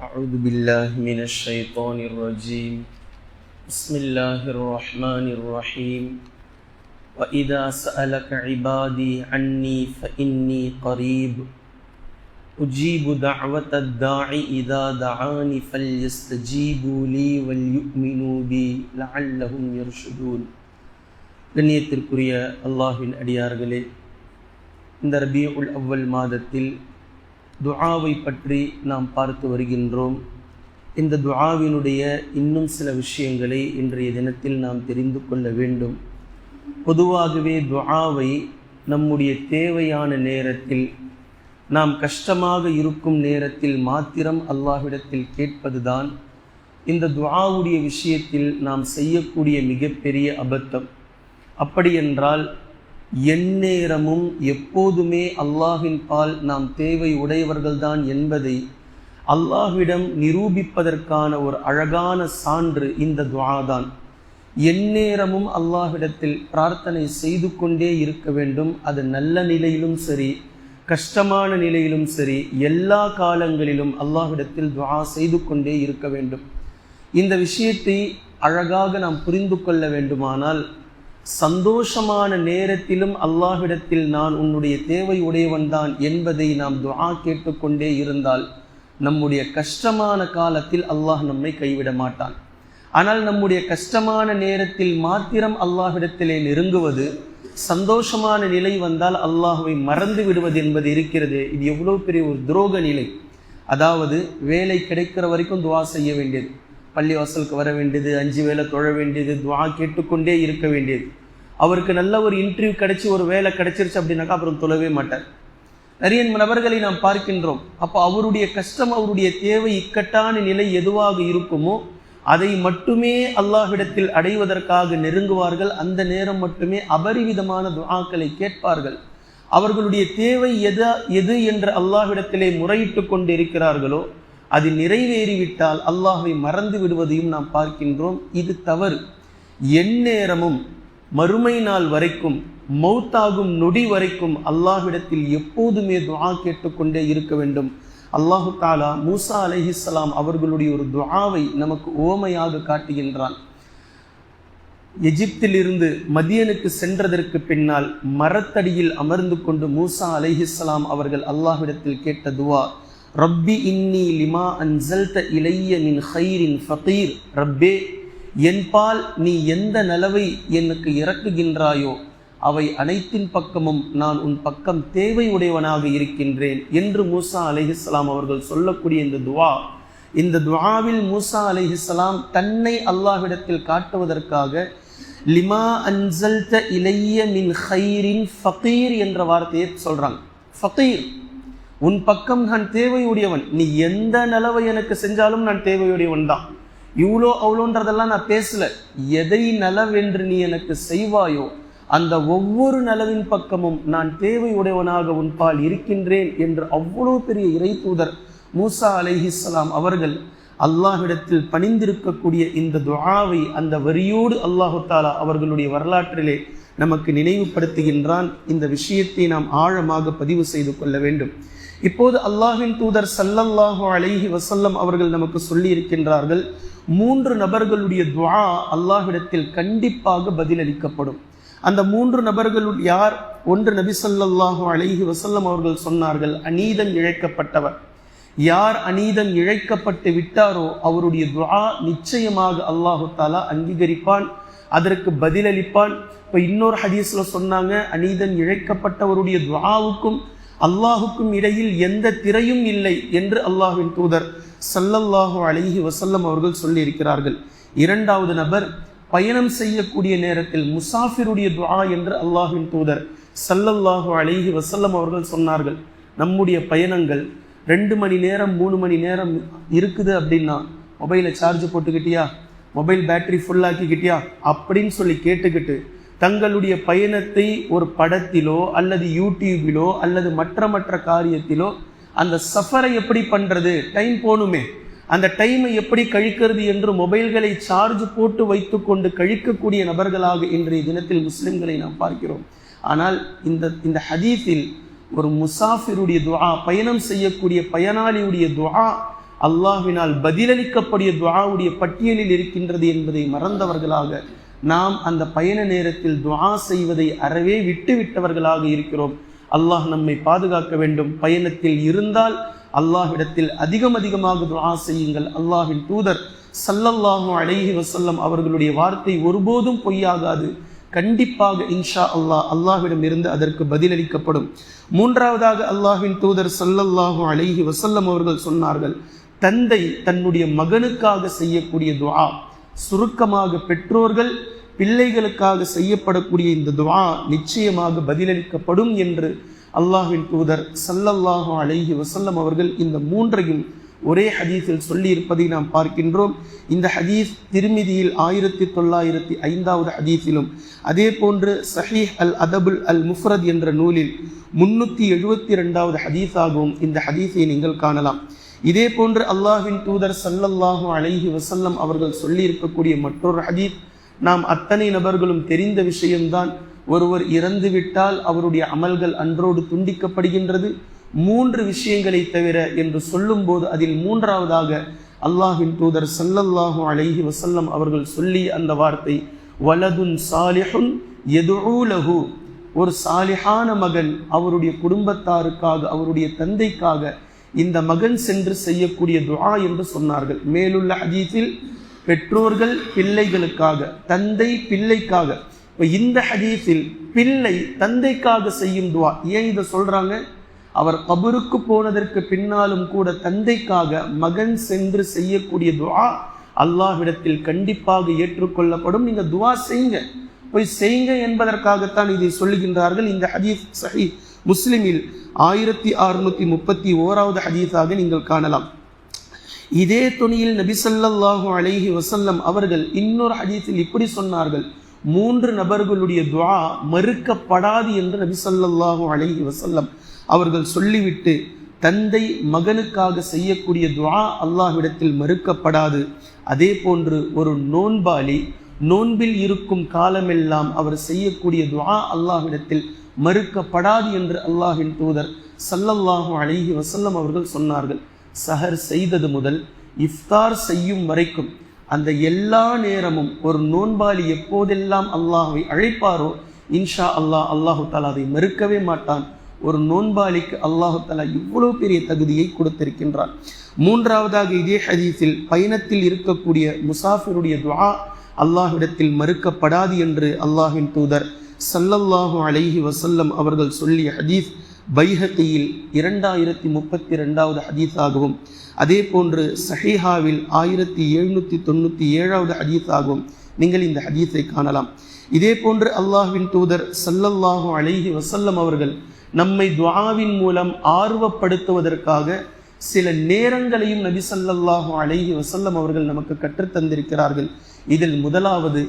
أعوذ بالله من الشيطان الرجيم بسم الله الرحمن الرحيم وإذا سألك عبادي عني فإني قريب أجيب دعوة الداعي إذا دعاني فليستجيبوا لي وليؤمنوا بي لعلهم يرشدون கண்ணியத்திற்குரிய அல்லாஹ்வின் அடியார்களே இந்த ரபியுல் அவ்வல் மாதத்தில் துஆவை பற்றி நாம் பார்த்து வருகின்றோம். இந்த துஆவினுடைய இன்னும் சில விஷயங்களை இன்றைய தினத்தில் நாம் தெரிந்து கொள்ள வேண்டும். பொதுவாகவே துஆவை நம்முடைய தேவையான நேரத்தில் நாம் கஷ்டமாக இருக்கும் நேரத்தில் மாத்திரம் அல்லாஹ்விடத்தில் கேட்பதுதான் இந்த துஆவுடைய விஷயத்தில் நாம் செய்யக்கூடிய மிகப்பெரிய அபத்தம். அப்படியென்றால் எந்நேரமும் எப்போதுமே அல்லாஹின் பால் நாம் தேவை உடையவர்கள்தான் என்பதை அல்லாஹ்விடம் நிரூபிப்பதற்கான ஒரு அழகான சான்று இந்த துவாதான் எந்நேரமும் அல்லாஹ்விடத்தில் பிரார்த்தனை செய்து கொண்டே இருக்க வேண்டும். அது நல்ல நிலையிலும் சரி கஷ்டமான நிலையிலும் சரி எல்லா காலங்களிலும் அல்லாஹ்விடத்தில் துவா செய்து கொண்டே இருக்க வேண்டும். இந்த விஷயத்தை அழகாக நாம் புரிந்து கொள்ள வேண்டுமானால் சந்தோஷமான நேரத்திலும் அல்லாஹ்விடத்தில் நான் உன்னுடைய தேவை உடையவன்தான் என்பதை நாம் துஆ கேட்டுக்கொண்டே இருந்தால் நம்முடைய கஷ்டமான காலத்தில் அல்லாஹ் நம்மை கைவிட மாட்டான். ஆனால் நம்முடைய கஷ்டமான நேரத்தில் மாத்திரம் அல்லாஹ்விடத்திலே நெருங்குவது சந்தோஷமான நிலை வந்தால் அல்லாஹுவை மறந்து விடுவது என்பது இருக்கிறது. இது எவ்வளோ பெரிய ஒரு துரோக நிலை. அதாவது வேலை கிடைக்கிற வரைக்கும் துவா செய்ய வேண்டியது. பள்ளிவாசலுக்கு வர வேண்டியது அஞ்சு வேலை தொழ வேண்டியது துவா கேட்டுக்கொண்டே இருக்க வேண்டியது. அவருக்கு நல்ல ஒரு இன்டர்வியூ கிடச்சி ஒரு வேலை கிடைச்சிருச்சு அப்படின்னாக்கா அப்புறம் தொழவே மாட்டார். நிறைய நபர்களை நாம் பார்க்கின்றோம். அப்போ அவருடைய கஷ்டம் அவருடைய தேவை இக்கட்டான நிலை எதுவாக இருக்குமோ அதை மட்டுமே அல்லாஹ்விடத்தில் அடைவதற்காக நெருங்குவார்கள். அந்த நேரம் மட்டுமே அபரிவிதமான துவாக்களை கேட்பார்கள். அவர்களுடைய தேவை எது எது என்று அல்லாஹ்விடத்திலே முறையிட்டு கொண்டு இருக்கிறார்களோ அது நிறைவேறிவிட்டால் அல்லாஹை மறந்து விடுவதையும் நாம் பார்க்கின்றோம். இது தவறு. எந்நேரமும் மறுமை நாள் வரைக்கும் மௌத்தாகும் நொடி வரைக்கும் அல்லாஹ்விடத்தில் எப்போதுமே துவா கேட்டுக்கொண்டே இருக்க வேண்டும். அல்லாஹு தாலா மூசா அலஹிஸ்லாம் அவர்களுடைய ஒரு துவாவை நமக்கு ஓமையாக காட்டுகின்றான். எஜிப்திலிருந்து மதியனுக்கு சென்றதற்கு பின்னால் மரத்தடியில் அமர்ந்து கொண்டு மூசா அலைஹிஸ்லாம் அவர்கள் அல்லாஹ்விடத்தில் கேட்ட துவா ரப்பி இன்னி லிமா அன்சல்த இலைய மின் ஹைரின் ஃபகீர். ரப்பே என்பால் நீ எந்த நலவை எனக்கு இறக்குகின்றாயோ அவை அனைத்தின் பக்கமும் நான் உன் பக்கம் தேவை உடையவனாக இருக்கின்றேன் என்று மூசா அலிஹிஸ்லாம் அவர்கள் சொல்லக்கூடிய இந்த துவா. இந்த துவாவில் மூசா அலிஹிஸ்லாம் தன்னை அல்லாஹ்விடத்தில் காட்டுவதற்காக லிமா அன்சல்த இலைய மின் ஹைரின் ஃபகீர் என்ற வார்த்தையை சொல்றாங்க. ஃபகீர். உன் பக்கம் நான் தேவையுடையவன். நீ எந்த நலவை எனக்கு செஞ்சாலும் நான் தேவையுடையவன் தான். இவ்வளோ அவ்வளோன்றதெல்லாம் நான் பேசல. எதை நலவென்று நீ எனக்கு செய்வாயோ அந்த ஒவ்வொரு நலவின் பக்கமும் நான் தேவையுடையவனாக உன்பால் இருக்கின்றேன் என்று அவ்வளோ பெரிய இறை தூதர் மூசா அலைஹிஸ்லாம் அவர்கள் அல்லாஹ்விடத்தில் பணிந்திருக்கக்கூடிய இந்த துஆவை அந்த வரியோடு அல்லாஹு தாலா அவர்களுடைய வரலாற்றிலே நமக்கு நினைவுபடுத்துகின்றான். இந்த விஷயத்தை நாம் ஆழமாக பதிவு செய்து கொள்ள வேண்டும். இப்போது அல்லாஹின் தூதர் சல்லல்லாஹு அலைஹி வசல்லம் அவர்கள் நமக்கு சொல்லி இருக்கின்றார்கள் மூன்று நபர்களுடைய துவா அல்லாஹ்விடத்தில் கண்டிப்பாக பதிலளிக்கப்படும். அந்த மூன்று நபர்களுள் யார்? ஒன்று நபி சல்லல்லாஹு அலைஹி வசல்லம் அவர்கள் சொன்னார்கள் அநீதம் இழைக்கப்பட்டவர். யார் அநீதம் இழைக்கப்பட்டு விட்டாரோ அவருடைய துவா நிச்சயமாக அல்லாஹு தாலா அங்கீகரிப்பான் அதற்கு பதிலளிப்பான். இப்போ இன்னொரு ஹதீஸ்ல சொன்னாங்க அநீதம் இழைக்கப்பட்டவருடைய துவாவுக்கும் அல்லாஹுக்கும் இடையில் எந்த திரையும் இல்லை என்று அல்லாஹின் தூதர் சல்லல்லாஹு அலிஹி வசல்லம் அவர்கள் சொல்லி இருக்கிறார்கள் இரண்டாவது நபர் பயணம் செய்யக்கூடிய நேரத்தில் முசாஃபிருடைய துவா என்று அல்லாஹின் தூதர் சல்லல்லாஹு அலிஹி வசல்லம் அவர்கள் சொன்னார்கள். நம்முடைய பயணங்கள் ரெண்டு மணி நேரம் மூணு மணி நேரம் இருக்குது அப்படின்னா மொபைலை சார்ஜ் போட்டுக்கிட்டியா? மொபைல் பேட்டரி ஃபுல்லாக்கிக்கிட்டியா அப்படின்னு சொல்லி கேட்டுக்கிட்டு தங்களுடைய பயணத்தை ஒரு படத்திலோ அல்லது யூடியூபிலோ அல்லது மற்ற மற்ற காரியத்திலோ அந்த சஃபரை எப்படி பண்ணுறது டைம் போகணுமே அந்த டைமை எப்படி கழிக்கிறது என்று மொபைல்களை சார்ஜ் போட்டு வைத்துக்கொண்டு கழிக்கக்கூடிய நபர்களாக இன்றைய தினத்தில் முஸ்லிம்களை நாம் பார்க்கிறோம். ஆனால் இந்த இந்த ஹதீஸில் ஒரு முசாஃபிருடைய துவா பயணம் செய்யக்கூடிய பயனாளியுடைய துவா அல்லாஹினால் பதிலளிக்கப்படிய துவாவுடைய பட்டியலில் இருக்கின்றது என்பதை மறந்தவர்களாக நாம் அந்த பயண நேரத்தில் துவா செய்வதை அறவே விட்டுவிட்டவர்களாக இருக்கிறோம். அல்லாஹ் நம்மை பாதுகாக்க வேண்டும். பயணத்தில் இருந்தால் அல்லாஹ்விடத்தில் அதிகம் அதிகமாக துவா செய்யுங்கள். அல்லாஹின் தூதர் சல்லல்லாஹு அலைஹி வசல்லம் அவர்களுடைய வார்த்தை ஒருபோதும் பொய்யாகாது. கண்டிப்பாக இன்ஷா அல்லாஹ் அல்லாஹ்விடம் இருந்து அதற்கு பதிலளிக்கப்படும். மூன்றாவதாக அல்லாஹின் தூதர் சல்லல்லாஹு அலைஹி வசல்லம் அவர்கள் சொன்னார்கள் தந்தை தன்னுடைய மகனுக்காக செய்யக்கூடிய துவா சுருக்கமாக பெற்றோர்கள் பிள்ளைகளுக்காக செய்யப்படக்கூடிய இந்த துவா நிச்சயமாக பதிலளிக்கப்படும் என்று அல்லாஹின் தூதர் சல்லல்லாஹு அலைஹி வசல்லம் அவர்கள் இந்த மூன்றையும் ஒரே ஹதீஸில் சொல்லி இருப்பதை நாம் பார்க்கின்றோம். இந்த ஹதீஸ் திருமிதியில் ஆயிரத்தி தொள்ளாயிரத்தி ஐந்தாவது ஹதீஸிலும் அதே போன்று சஹீஹ் அல் அதபுல் அல் முஃப்ரத் என்ற நூலில் முன்னூற்றி எழுபத்தி ரெண்டாவது ஹதீஸாகவும் இந்த ஹதீஸை நீங்கள் காணலாம். இதே போன்று அல்லாஹின் தூதர் சல்லல்லாஹு அலைஹி வசல்லம் அவர்கள் சொல்லி இருக்கக்கூடிய மற்றொரு ஹதீத் நாம் அத்தனை நபர்களும் தெரிந்த விஷயம்தான். ஒருவர் இறந்து விட்டால் அவருடைய அமல்கள் அன்றோடு துண்டிக்கப்படுகின்றது. மூன்று விஷயங்களை தவிர என்று சொல்லும்போது அதில் மூன்றாவதாக அல்லாஹின் தூதர் சல்லல்லாஹு அலைஹி வசல்லம் அவர்கள் சொல்லி அந்த வார்த்தை வலதுன் சாலிஹுன் எதுலகு ஒரு சாலிஹான மகன் அவருடைய குடும்பத்தாருக்காக அவருடைய தந்தைக்காக இந்த மகன் சென்று செய்யக்கூடிய துஆ என்று சொன்னார்கள். மேலுள்ள ஹதீஸில் பெற்றோர்கள் பிள்ளைகளுக்காக தந்தை பிள்ளைக்காக இப்போ இந்த ஹதீஸில் பிள்ளை தந்தைக்காக செய்யும் துவா ஏன் இதை சொல்கிறாங்க அவர் கபருக்கு போனதற்கு பின்னாலும் கூட தந்தைக்காக மகன் சென்று செய்யக்கூடிய துவா அல்லாஹ்விடத்தில் கண்டிப்பாக ஏற்றுக்கொள்ளப்படும். நீங்கள் துவா செய்யுங்க. போய் செய்யுங்க என்பதற்காகத்தான் இதை சொல்லுகின்றார்கள். இந்த ஹதீஸ் சஹி முஸ்லிமில் ஆயிரத்தி அறுநூத்தி முப்பத்தி ஓராவது ஹதீஸாக நீங்கள் காணலாம். இதே துணியில் நபிசல்லாஹு அலைஹி வசல்லம் அவர்கள் இன்னொரு ஹதீஸில் இப்படி சொன்னார்கள். மூன்று நபர்களுடைய துவா மறுக்கப்படாது என்று நபிசல்லாஹு அலைஹி வசல்லம் அவர்கள் சொல்லிவிட்டு தந்தை மகனுக்காக செய்யக்கூடிய துவா அல்லாஹ்விடத்தில் மறுக்கப்படாது. அதே போன்று ஒரு நோன்பாளி நோன்பில் இருக்கும் காலமெல்லாம் அவர் செய்யக்கூடிய துவா அல்லாஹ்விடத்தில் மறுக்கப்படாது என்று அல்லாஹின் தூதர் சல்லல்லாஹு அலைஹி வசல்லம் அவர்கள் சொன்னார்கள். சஹர் செய்தது முதல் இஃப்தார் செய்யும் வரைக்கும் அந்த எல்லா நேரமும் ஒரு நோன்பாளி எப்போதெல்லாம் அல்லாஹை அழைப்பாரோ இன்ஷா அல்லாஹ் அல்லாஹு தாலா அதை மறுக்கவே மாட்டான். ஒரு நோன்பாளிக்கு அல்லாஹு தாலா இவ்வளவு பெரிய தகுதியை கொடுத்திருக்கின்றான். மூன்றாவதாக இதே ஹதீஸில் பயணத்தில் இருக்கக்கூடிய முசாஃபிருடைய துவா அல்லாஹ்விடத்தில் மறுக்கப்படாது என்று அல்லாஹின் தூதர் சல்லல்லாஹு அலைஹி வசல்லம் அவர்கள் சொல்லிய ஹதீஸ் பைஹத்தியில் இரண்டாயிரத்தி முப்பத்தி ரெண்டாவது ஹதீஸாகவும் அதே போன்று சஹீஹாவில் ஆயிரத்தி எழுநூற்றி தொண்ணூற்றி ஏழாவது ஹதீஸாகவும் நீங்கள் இந்த ஹதீஸை காணலாம். இதே போன்று அல்லாஹ்வின் தூதர் சல்லல்லாஹு அலைஹி வசல்லம் அவர்கள் நம்மை துவாவின் மூலம் ஆர்வப்படுத்துவதற்காக சில நேரங்களையும் நபி சல்லல்லாஹு அலைஹி வசல்லம் அவர்கள் நமக்கு கற்றுத்தந்திருக்கிறார்கள். இதில் முதலாவது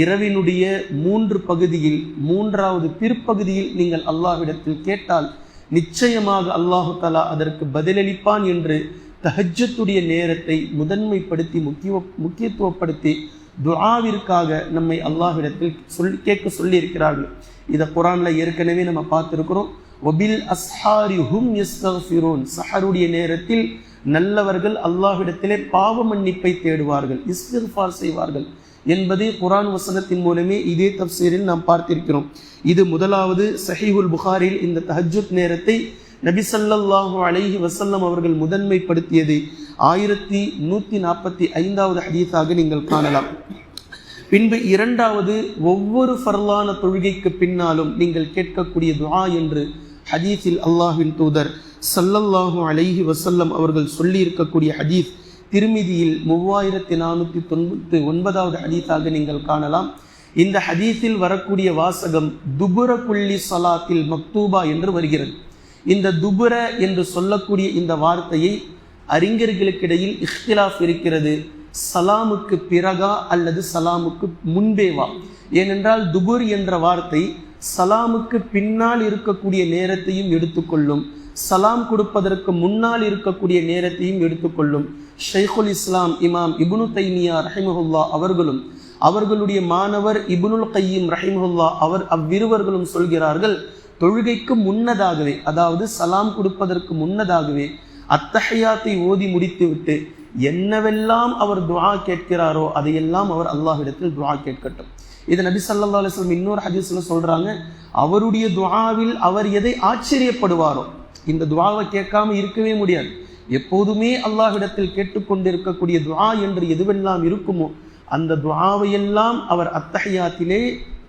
இரவினுடைய மூன்று பகுதியில் மூன்றாவது பிற்பகுதியில் நீங்கள் அல்லாஹ்விடத்தில் கேட்டால் நிச்சயமாக அல்லாஹு தலா அதற்கு பதிலளிப்பான் என்று தஹஜத்துடைய நேரத்தை முதன்மைப்படுத்தி முக்கிய முக்கியத்துவப்படுத்தி துஆவிற்காக நம்மை அல்லாஹ்விடத்தில் சொல் கேட்க சொல்லியிருக்கிறார்கள். இதை குரான்ல ஏற்கனவே நம்ம பார்த்துருக்கிறோம். ஒபில் அஸ்ஹாரி ஹும் யஸ்தஃபிரூன். சஹருடைய நேரத்தில் நல்லவர்கள் அல்லாஹ்விடத்திலே பாவ மன்னிப்பை தேடுவார்கள் இஸ்திஃபார் செய்வார்கள். என்பதை குரான் வசனத்தின் மூலமே இதே தப்சீரில் நாம் பார்த்திருக்கிறோம். இது முதலாவது சஹீஹுல் புகாரில் இந்த தஹஜுத் நேரத்தை நபி சல்லல்லாஹு அலைஹி வசல்லம் அவர்கள் முதன்மைப்படுத்தியதை. ஆயிரத்தி நூற்றி நாற்பத்தி ஐந்தாவது ஹதீஸாக நீங்கள் காணலாம். பின்பு இரண்டாவது ஒவ்வொரு ஃபர்லான தொழுகைக்கு பின்னாலும் நீங்கள் கேட்கக்கூடிய துஆ என்று ஹதீஸில் அல்லாஹின் தூதர் சல்லல்லாஹு அலைஹி வசல்லம் அவர்கள் சொல்லி இருக்கக்கூடிய ஹதீஸ் திருமிதியில் மூவாயிரத்தி நானூற்றி தொண்ணூற்றி ஒன்பதாவது ஹதீஸாக நீங்கள் காணலாம். இந்த ஹதீஸில் வரக்கூடிய வாசகம் துபுர புள்ளி சலாத்தில் மக்தூபா என்று வருகிறது. இந்த துபுர என்று சொல்லக்கூடிய இந்த வார்த்தையை அறிஞர்களுக்கிடையில் இஃப்திலாஃப் இருக்கிறது. சலாமுக்கு பிறகா அல்லது சலாமுக்கு முன்பேவா? ஏனென்றால் துபுர் என்ற வார்த்தை சலாமுக்கு பின்னால் இருக்கக்கூடிய நேரத்தையும் எடுத்துக்கொள்ளும். சலாம் கொடுப்பதற்கு முன்னால் இருக்கக்கூடிய நேரத்தையும் எடுத்துக்கொள்ளும். ஷைகுல் இஸ்லாம் இமாம் இபுனு தைமியா ரஹிமஹுல்லா அவர்களும் அவர்களுடைய மாணவர் இபுனுல் கையீம் ரஹிமஹுல்லா அவர் அவ்விருவர்களும் சொல்கிறார்கள் தொழுகைக்கு முன்னதாகவே அதாவது சலாம் கொடுப்பதற்கு முன்னதாகவே அத்தஹையாத்தை ஓதி முடித்துவிட்டு என்னவெல்லாம் அவர் துவா கேட்கிறாரோ அதையெல்லாம் அவர் அல்லாஹிடத்தில் துவா கேட்கட்டும். இது நபி சல்லா அலைஹி இன்னொரு ஹதீஸ்ல சொல்றாங்க அவருடைய துவாவில் அவர் எதை ஆச்சரியப்படுவாரோ? இந்த துவாவை கேட்காம இருக்கவே முடியாது. எப்போதுமே அல்லாஹ்விடத்தில் கேட்டுக்கொண்டிருக்கக்கூடிய துவா என்று எதுவெல்லாம் இருக்குமோ அந்த துவாவையெல்லாம் அவர் அத்தஹியாத்திலே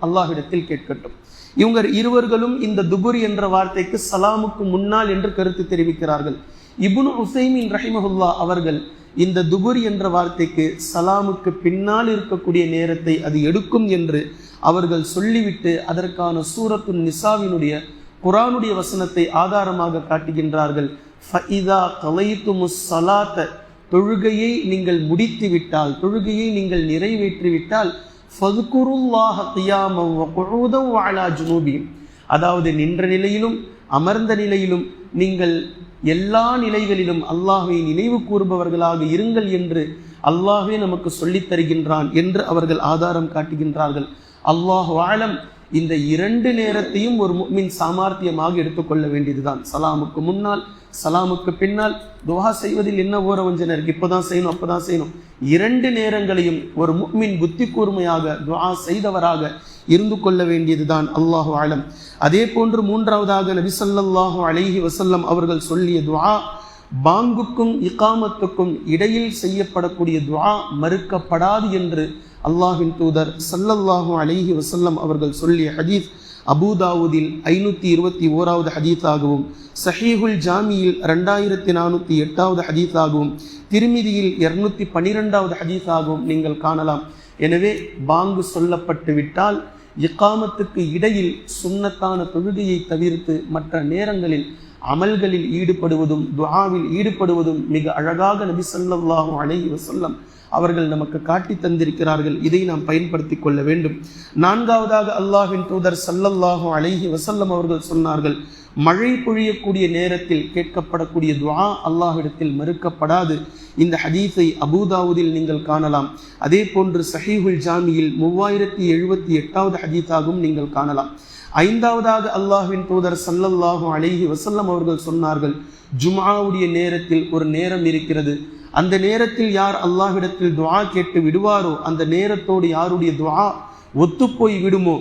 அல்லாஹ்விடத்தில் கேட்கட்டும். இவங்க இருவர்களும் இந்த துபுர் என்ற வார்த்தைக்கு சலாமுக்கு முன்னால் என்று கருத்து தெரிவிக்கிறார்கள். இபுன் உசைமின் ரஹிமஹுல்லா அவர்கள் இந்த துபுர் என்ற வார்த்தைக்கு சலாமுக்கு பின்னால் இருக்கக்கூடிய நேரத்தை அது எடுக்கும் என்று அவர்கள் சொல்லிவிட்டு அதற்கான சூரத்து நிசாவினுடைய குரானுடைய வசனத்தை ஆதாரமாக காட்டுகின்றார்கள். ஃபஇதா கலைத்து சலாத்த தொழுகையை நீங்கள் முடித்து விட்டால் தொழுகையை நீங்கள் நிறைவேற்றிவிட்டால் ஃபதுகுருல்லாஹ கியாமம் குழுதம் வாழா ஜுனூபியும் அதாவது நின்ற நிலையிலும் அமர்ந்த நிலையிலும் நீங்கள் எல்லா நிலைகளிலும் அல்லாஹை நினைவு கூறுபவர்களாக இருங்கள் என்று அல்லாஹே நமக்கு சொல்லித் தருகின்றான் என்று அவர்கள் ஆதாரம் காட்டுகின்றார்கள். அல்லாஹ் வாழம் இந்த இரண்டு நேரத்தையும் ஒரு மின் சாமர்த்தியமாக எடுத்துக்கொள்ள வேண்டியதுதான். சலாமுக்கு முன்னால் சலாமுக்கு பின்னால் துவா செய்வதில் என்ன ஓர இருக்கு இப்பதான் செய்யணும் அப்போதான் செய்யணும். இரண்டு நேரங்களையும் ஒரு முக்மின் புத்தி கூர்மையாக துவா செய்தவராக இருந்து கொள்ள வேண்டியதுதான் அல்லாஹு ஆலம் அதே போன்று மூன்றாவதாக நபி ஸல்லல்லாஹு அலைஹி வசல்லம் அவர்கள் சொல்லிய துவா பாங்குக்கும் இகாமத்துக்கும் இடையில் செய்யப்படக்கூடிய துவா மறுக்கப்படாது என்று அல்லாஹின் தூதர் சல்லல்லாஹு அலைஹி வசல்லம் அவர்கள் சொல்லிய ஹதீஸ் அபுதாவுதில் ஐநூற்றி இருபத்தி ஓராவது ஹதீஸாகவும் சஹீஹுல் ஜாமியில் ரெண்டாயிரத்தி நானூற்றி எட்டாவது ஹதீஸாகவும் திருமிதியில் இருநூத்தி பன்னிரெண்டாவது ஹதீஸாகவும் நீங்கள் காணலாம். எனவே பாங்கு சொல்லப்பட்டு விட்டால் இக்காமத்துக்கு இடையில் சுண்ணத்தான தொழுகையை தவிர்த்து மற்ற நேரங்களில் அமல்களில் ஈடுபடுவதும் துவாவில் ஈடுபடுவதும் மிக அழகாக நபி ஸல்லல்லாஹு அலைஹி வசல்லம் அவர்கள் நமக்கு காட்டி தந்திருக்கிறார்கள். இதை நாம் பயன்படுத்தி கொள்ள வேண்டும். நான்காவதாக அல்லாஹின் தூதர் ஸல்லல்லாஹு அலைஹி வசல்லம் அவர்கள் சொன்னார்கள் மழை பொழியக்கூடிய நேரத்தில் கேட்கப்படக்கூடிய துவா அல்லாஹிடத்தில் மறுக்கப்படாது. இந்த ஹதீஸை அபூதாவுதில் நீங்கள் காணலாம். அதே போன்று சஹீஹுல் ஜாமியில் மூவாயிரத்தி எழுபத்தி எட்டாவது ஹதீஸாகவும் நீங்கள் காணலாம். ஐந்தாவதாக அல்லாஹ்வின் தூதர் சல்லல்லாஹு அலைஹி வசல்லம் அவர்கள் சொன்னார்கள் ஜும்ஆவுடைய நேரத்தில் ஒரு நேரம் இருக்கிறது. அந்த நேரத்தில் யார் அல்லாஹ்விடத்தில் துவா கேட்டு விடுவாரோ அந்த நேரத்தோடு யாருடைய துவா ஒத்துப்போய் விடுமோ?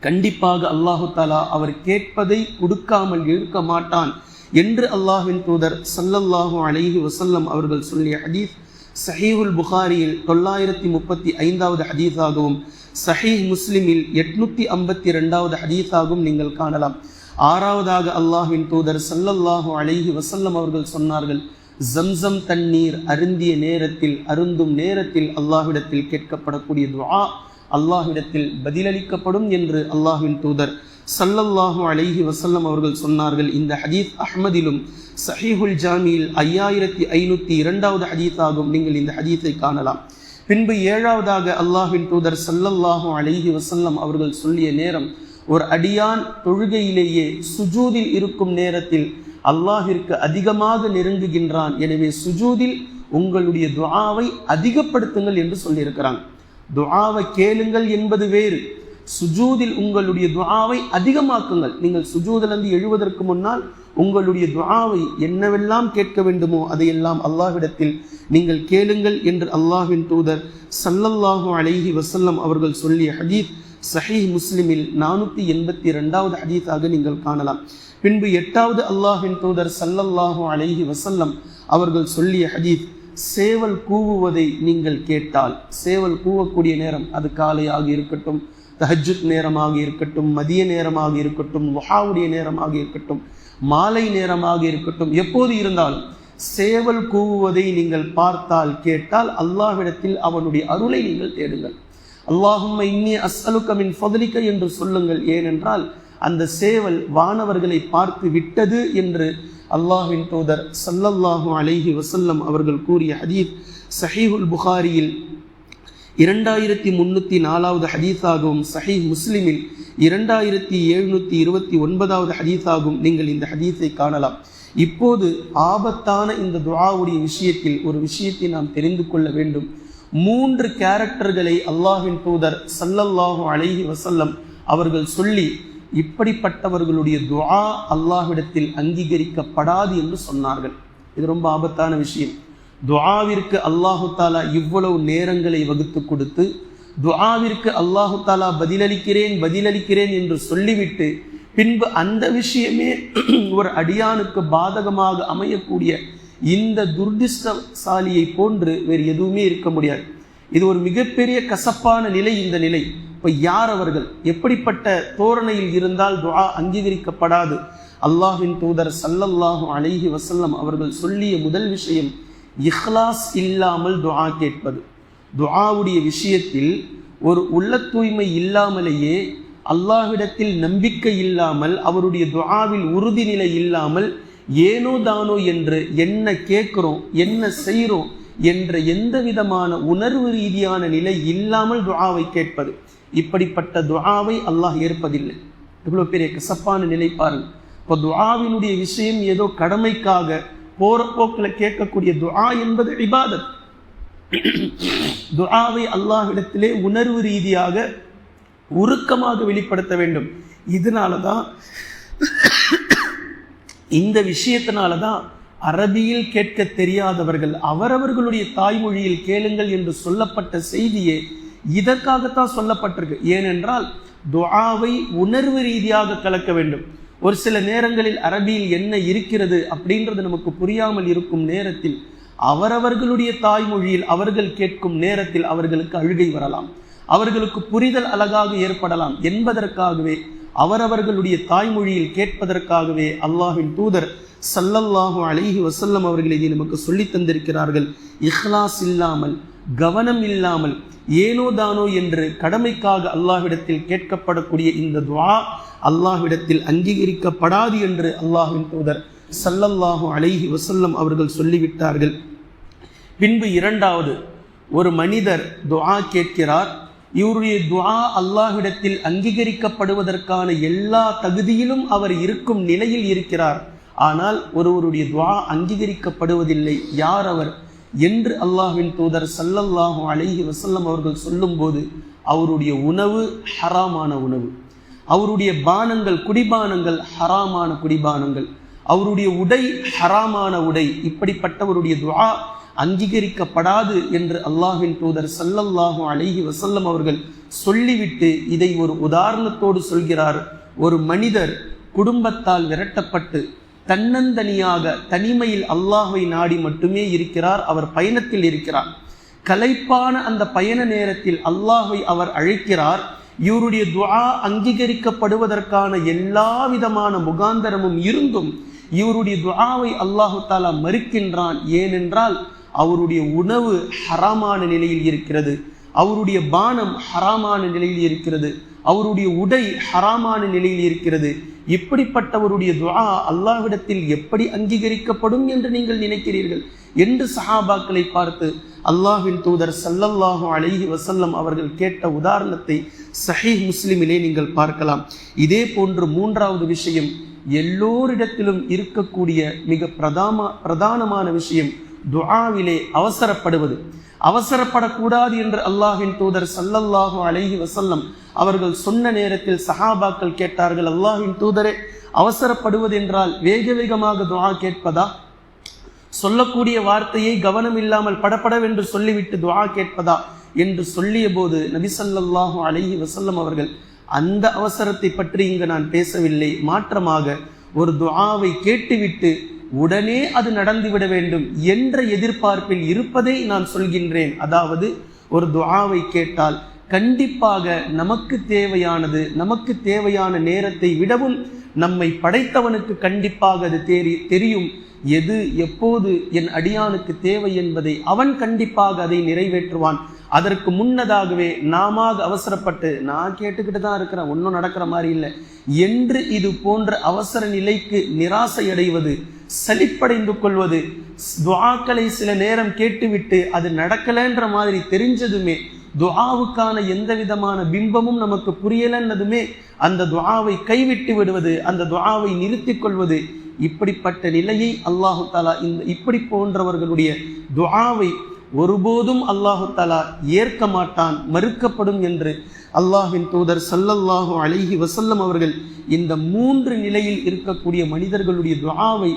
கண்டிப்பாக அல்லாஹு தாலா அவர் கேட்பதை கொடுக்காமல் இருக்க மாட்டான் என்று அல்லாஹின் தூதர் சல்லல்லாஹு அலைஹி வசல்லம் அவர்கள் சொல்லிய ஹதீஸ் சஹீவுல் புகாரியில் தொள்ளாயிரத்தி முப்பத்தி ஐந்தாவது ஹதீஸாகவும் சஹீஹ் முஸ்லிமில் எட்நூத்தி ஐம்பத்தி ரெண்டாவது ஹதீஸாகவும் நீங்கள் காணலாம். ஆறாவதாக அல்லாஹ்வின் தூதர் சல்லல்லாஹு அலைஹி வசல்லம் அவர்கள் சொன்னார்கள் ஜம்சம் தண்ணீர் அருந்திய நேரத்தில் அருந்தும் நேரத்தில் அல்லாஹ்விடத்தில் கேட்கப்படக்கூடிய துஆ அல்லாஹ்விடத்தில் பதிலளிக்கப்படும் என்று அல்லாஹ்வின் தூதர் சல்லல்லாஹு அலைஹி வசல்லம் அவர்கள் சொன்னார்கள். இந்த ஹதீஸ் அஹ்மதிலும் சஹீஹுல் ஜாமியில் ஐயாயிரத்தி ஐநூற்றி இரண்டாவது ஹதீஸாகும் நீங்கள் இந்த ஹதீஸை காணலாம். பின்பு ஏழாவதாக அல்லாஹின் தூதர் சல்லல்லாஹு அலைஹி வசல்லம் அவர்கள் சொல்லிய நேரம் ஒரு அடியான் தொழுகையிலேயே சுஜூதில் இருக்கும் நேரத்தில் அல்லாஹிற்கு அதிகமாக நெருங்குகின்றான். எனவே சுஜூதில் உங்களுடைய துவாவை அதிகப்படுத்துங்கள் என்று சொல்லியிருக்கிறாங்க துவாவை கேளுங்கள் என்பது வேறு. சுஜூதில் உங்களுடைய துவாவை அதிகமாக்குங்கள். நீங்கள் சுஜூதிலிருந்து எழுவதற்கு முன்னால் உங்களுடைய துவாவை என்னவெல்லாம் கேட்க வேண்டுமோ அதையெல்லாம் அல்லாஹ்விடத்தில் நீங்கள் கேளுங்கள் என்று அல்லாஹின் தூதர் சல்லல்லாஹு அலைஹி வசல்லம் அவர்கள் சொல்லிய ஹதீத் சஹீஹ் முஸ்லிமில் நானூற்றி எண்பத்தி ரெண்டாவது ஹதீஸாக நீங்கள் காணலாம். பின்பு எட்டாவது அல்லாஹின் தூதர் சல்லல்லாஹு அலைஹி வசல்லம் அவர்கள் சொல்லிய ஹதீத் சேவல் கூவுவதை நீங்கள் கேட்டால் சேவல் கூவக்கூடிய நேரம் அது காலையாக இருக்கட்டும் தஹஜுத் நேரமாக இருக்கட்டும் மதிய நேரமாக இருக்கட்டும் வஹாவுடைய நேரமாக இருக்கட்டும் மாலை நேரமாக இருக்கட்டும் எப்போது இருந்தாலும் சேவல் கூவுவதை நீங்கள் பார்த்தால் கேட்டால் அல்லாஹ்விடத்தில் அவனுடைய அருளை நீங்கள் தேடுங்கள். அல்லாஹும் இன்னி அஸ்அலுக்கமின் ஃபதலிக்க என்று சொல்லுங்கள். ஏனென்றால் அந்த சேவல் வானவர்களை பார்த்து விட்டது என்று அல்லாஹின் தூதர் சல்லல்லாஹு அலைஹி வசல்லம் அவர்கள் கூறிய ஹதீத் சஹீஹுல் புகாரியில் இரண்டாயிரத்தி முன்னூற்றி நாலாவது ஹதீஸாகவும் சஹி முஸ்லிமில் இரண்டாயிரத்தி எழுநூற்றி இருபத்தி ஒன்பதாவது ஹதீஸாகவும் நீங்கள் இந்த ஹதீஸை காணலாம். இப்போது ஆபத்தான இந்த துவாவுடைய விஷயத்தில் ஒரு விஷயத்தை நாம் தெரிந்து கொள்ள வேண்டும். மூன்று கேரக்டர்களை அல்லாஹின் தூதர் சல்லல்லாஹு அலைஹி வசல்லம் அவர்கள் சொல்லி இப்படிப்பட்டவர்களுடைய துவா அல்லாஹ்விடத்தில் அங்கீகரிக்கப்படாது என்று சொன்னார்கள். இது ரொம்ப ஆபத்தான விஷயம். துஆவிற்கு அல்லாஹு தாலா இவ்வளவு நேரங்களை வகுத்து கொடுத்து துஆவிற்கு அல்லாஹு தாலா பதிலளிக்கிறேன் பதிலளிக்கிறேன் என்று சொல்லிவிட்டு பின்பு அந்த விஷயமே ஒரு அடியானுக்கு பாதகமாக அமையக்கூடிய இந்த துர்திஷ்டசாலியை போன்று வேறு எதுவுமே இருக்க முடியாது. இது ஒரு மிகப்பெரிய கசப்பான நிலை இந்த நிலை. இப்போ யார் அவர்கள்? எப்படிப்பட்ட தோரணையில் இருந்தால் துஆ அங்கீகரிக்கப்படாது? அல்லாஹின் தூதர் சல்லல்லாஹு அலைஹி வசல்லம் அவர்கள் சொல்லிய முதல் விஷயம் இஹ்லாஸ் இல்லாமல் துஆ கேட்பது. துஆவுடைய விஷயத்தில் ஒரு உள்ள தூய்மை இல்லாமலேயே அல்லாஹ்விடத்தில் நம்பிக்கை இல்லாமல் அவருடைய துஆவில் உறுதிநிலை இல்லாமல் ஏனோ தானோ என்று என்ன கேட்குறோம் என்ன செய்கிறோம் என்ற எந்த விதமான உணர்வு ரீதியான நிலை இல்லாமல் துஆவை கேட்பது. இப்படிப்பட்ட துஆவை அல்லாஹ் ஏற்பதில்லை. இவ்வளோ பெரிய கசப்பான நிலை பாருங்கள் இப்போ துஆவினுடைய விஷயம் ஏதோ கடமைக்காக போற போக்கில் கேட்கக்கூடிய துஆ என்பது இபாதத். துஆவை அல்லாஹ்விடத்திலே உணர்வு ரீதியாக உருக்கமாக வெளிப்படுத்த வேண்டும். இதனால தான் இந்த விஷயத்தினால தான் அரபியில் கேட்க தெரியாதவர்கள் அவரவர்களுடைய தாய்மொழியில் கேளுங்கள் என்று சொல்லப்பட்ட செய்தியே இதற்காகத்தான் சொல்லப்பட்டிருக்கு. ஏனென்றால் துஆவை உணர்வு ரீதியாக கலக்க வேண்டும். ஒரு சில நேரங்களில் அரபியில் என்ன இருக்கிறது அப்படின்றது நமக்கு புரியாமல் இருக்கும் நேரத்தில் அவரவர்களுடைய தாய்மொழியில் அவர்கள் கேட்கும் நேரத்தில் அவர்களுக்கு அழுகை வரலாம். அவர்களுக்கு புரிதல் அழகாக ஏற்படலாம் என்பதற்காகவே அவரவர்களுடைய தாய்மொழியில் கேட்பதற்காகவே அல்லாஹின் தூதர் சல்லல்லாஹு அலைஹி வசல்லம் அவர்கள் இதை நமக்கு சொல்லி தந்திருக்கிறார்கள். இஹ்லாஸ் இல்லாமல் கவனம் இல்லாமல் ஏனோ தானோ என்று கடமைக்காக அல்லாஹ்விடத்தில் கேட்கப்படக்கூடிய இந்த துவா அல்லாஹ்விடத்தில் அங்கீகரிக்கப்படாது என்று அல்லாஹின் தூதர் சல்லல்லாஹு அலைஹி வசல்லம் அவர்கள் சொல்லிவிட்டார்கள். பின்பு இரண்டாவது ஒரு மனிதர் துஆ கேட்கிறார் இவருடைய துஆ அல்லாஹ்விடத்தில் அங்கீகரிக்கப்படுவதற்கான எல்லா தகுதியிலும் அவர் இருக்கும் நிலையில் இருக்கிறார். ஆனால் ஒருவருடைய துவா அங்கீகரிக்கப்படுவதில்லை. யார் அவர்? என்று அல்லாஹ்வின் தூதர் சல்லல்லாஹு அலைஹி வசல்லம் அவர்கள் சொல்லும்போது அவருடைய உணவு ஹராமான உணவு. அவருடைய பானங்கள் குடிபானங்கள் ஹராமான குடிபானங்கள். அவருடைய உடை ஹராமான உடை. இப்படிப்பட்டவருடைய துவா அங்கீகரிக்கப்படாது என்று அல்லாஹின் தூதர் சல்லல்லாஹு அலைஹி வசல்லம் அவர்கள் சொல்லிவிட்டு இதை ஒரு உதாரணத்தோடு சொல்கிறார். ஒரு மனிதர் குடும்பத்தால் விரட்டப்பட்டு தன்னந்தனியாக தனிமையில் அல்லாஹை நாடி மட்டுமே இருக்கிறார் அவர் பயணத்தில் இருக்கிறார். கலைப்பான அந்த பயண நேரத்தில் அல்லாஹை அவர் அழைக்கிறார். இவருடைய துவா அங்கீகரிக்கப்படுவதற்கான எல்லா விதமான முகாந்தரமும் இருந்தும் இவருடைய துவாவை அல்லாஹு தாலா மறுக்கின்றான். ஏனென்றால் அவருடைய உணவு ஹராமான நிலையில் இருக்கிறது. அவருடைய பானம் ஹராமான நிலையில் இருக்கிறது. அவருடைய உடை ஹராமான நிலையில் இருக்கிறது. இப்படிப்பட்டவருடைய துவா அல்லாஹ்விடத்தில் எப்படி அங்கீகரிக்கப்படும் என்று நீங்கள் நினைக்கிறீர்கள்? என்று சஹாபாக்களை பார்த்து அல்லாஹின் தூதர் சல்லல்லாஹு அலைஹி வசல்லம் அவர்கள் கேட்ட உதாரணத்தை சஹி முஸ்லிமிலே நீங்கள் பார்க்கலாம். இதே போன்று மூன்றாவது விஷயம் எல்லோரிடத்திலும் இருக்கக்கூடிய மிக பிரதாம பிரதானமான விஷயம் துஆவிலே அவசரப்படுவது. அவசரப்படக்கூடாது என்று அல்லாஹின் தூதர் சல்லல்லாஹு அலைஹி வசல்லம் அவர்கள் சொன்ன நேரத்தில் சஹாபாக்கள் கேட்டார்கள் அல்லாஹின் தூதரே அவசரப்படுவது என்றால் வேக வேகமாக துவா கேட்பதா? சொல்லக்கூடிய வார்த்தையை கவனம் இல்லாமல் படப்படவென்று சொல்லிவிட்டு துவா கேட்பதா என்று சொல்லிய போது நபிசல்லாஹு அலஹி வசல்லம் அவர்கள் அந்த அவசரத்தை பற்றி இங்கு நான் பேசவில்லை. மாற்றமாக ஒரு துவாவை கேட்டுவிட்டு உடனே அது நடந்துவிட வேண்டும் என்ற எதிர்பார்ப்பில் இருப்பதை நான் சொல்கின்றேன். அதாவது ஒரு துவாவை கேட்டால் கண்டிப்பாக நமக்கு தேவையானது நமக்கு தேவையான நேரத்தை விடவும் நம்மை படைத்தவனுக்கு கண்டிப்பாக அது தெரி தெரியும். எது எப்போது என் அடியானுக்கு தேவை என்பதை அவன் கண்டிப்பாக அதை நிறைவேற்றுவான். அதற்கு முன்னதாகவே நாம அவசரப்பட்டு நான் கேட்டுக்கிட்டு தான் இருக்கிறேன் ஒன்றும் நடக்கிற மாதிரி இல்லை என்று இது போன்ற அவசர நிலைக்கு நிராசை அடைவது சலிப்படைந்து கொள்வது துவாக்களை சில நேரம் கேட்டுவிட்டு அது நடக்கலைன்ற மாதிரி தெரிஞ்சதுமே துவாவுக்கான எந்த விதமான பிம்பமும் நமக்கு புரியலன்னதுமே அந்த துவாவை கைவிட்டு விடுவது அந்த துவாவை நிறுத்திக் கொள்வது இப்படிப்பட்ட நிலையை அல்லாஹு தாலா இந்த இப்படி போன்றவர்களுடைய துஆவை ஒருபோதும் அல்லாஹு தலா ஏற்க மாட்டான் மறுக்கப்படும் என்று அல்லாஹின் தூதர் சல்லல்லாஹு அழகி வசல்லம் அவர்கள் இந்த மூன்று நிலையில் இருக்கக்கூடிய மனிதர்களுடைய துவாவை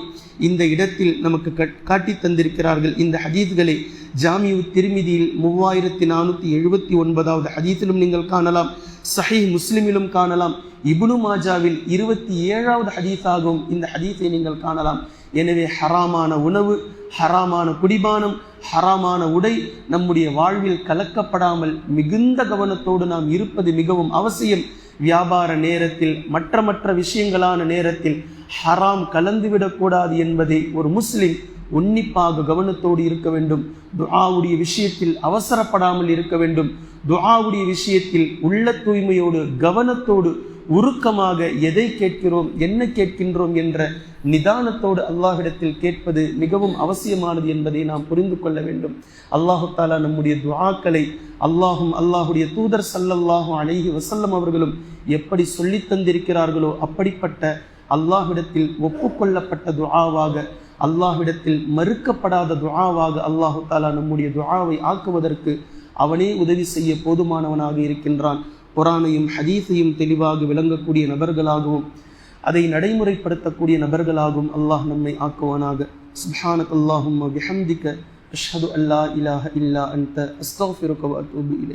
இந்த இடத்தில் நமக்கு காட்டி தந்திருக்கிறார்கள். இந்த ஹதீஸ்களை ஜாமியு திருமிதியில் மூவாயிரத்தி நானூற்றி எழுபத்தி ஒன்பதாவது ஹதீஸிலும் நீங்கள் காணலாம் சஹி முஸ்லிமிலும் காணலாம் இபுனு மாஜாவில் இருபத்தி ஏழாவது ஹதீஸாகவும் இந்த ஹதீஸை நீங்கள் காணலாம். எனவே ஹராமான உணவு ஹராமான குடிபானம் ஹராமான உடை நம்முடைய வாழ்வில் கலக்கப்படாமல் மிகுந்த கவனத்தோடு நாம் இருப்பது மிகவும் அவசியம். வியாபார நேரத்தில் மற்ற மற்ற விஷயங்களான நேரத்தில் ஹராம் கலந்துவிடக்கூடாது என்பதை ஒரு முஸ்லிம் உன்னிப்பாக கவனத்தோடு இருக்க வேண்டும். துஆவுடைய விஷயத்தில் அவசரப்படாமல் இருக்க வேண்டும். துஆவுடைய விஷயத்தில் உள்ள தூய்மையோடு கவனத்தோடு உருக்கமாக எதை கேட்கிறோம் என்ன கேட்கின்றோம் என்ற நிதானத்தோடு அல்லாஹிடத்தில் கேட்பது மிகவும் அவசியமானது என்பதை நாம் புரிந்து கொள்ள வேண்டும். அல்லாஹு தாலா நம்முடைய துவாக்களை அல்லாஹும் அல்லாஹுடைய தூதர் சல்லல்லாஹும் அழகி வசல்லம் அவர்களும் எப்படி சொல்லி தந்திருக்கிறார்களோ அப்படிப்பட்ட அல்லாஹ்விடத்தில் ஒப்புக்கொள்ளப்பட்ட துஆவாக அல்லாஹ்விடத்தில் மறுக்கப்படாத துஆவாக அல்லாஹு தாலா நம்முடைய துஆவை ஆக்குவதற்கு அவனே உதவி செய்ய போதுமானவனாக இருக்கின்றான். குரானையும் ஹதீஸையும் தெளிவாக விளங்கக்கூடிய நபர்களாகவும் அதை நடைமுறைப்படுத்தக்கூடிய நபர்களாகவும் அல்லாஹ் நம்மை ஆக்குவானாக. சுஹானக் அல்லாஹும் அஷ்ஹது அல்லா இலாஹ இல்லா அந்த அஸ்தக்ஃபிருக வ இலை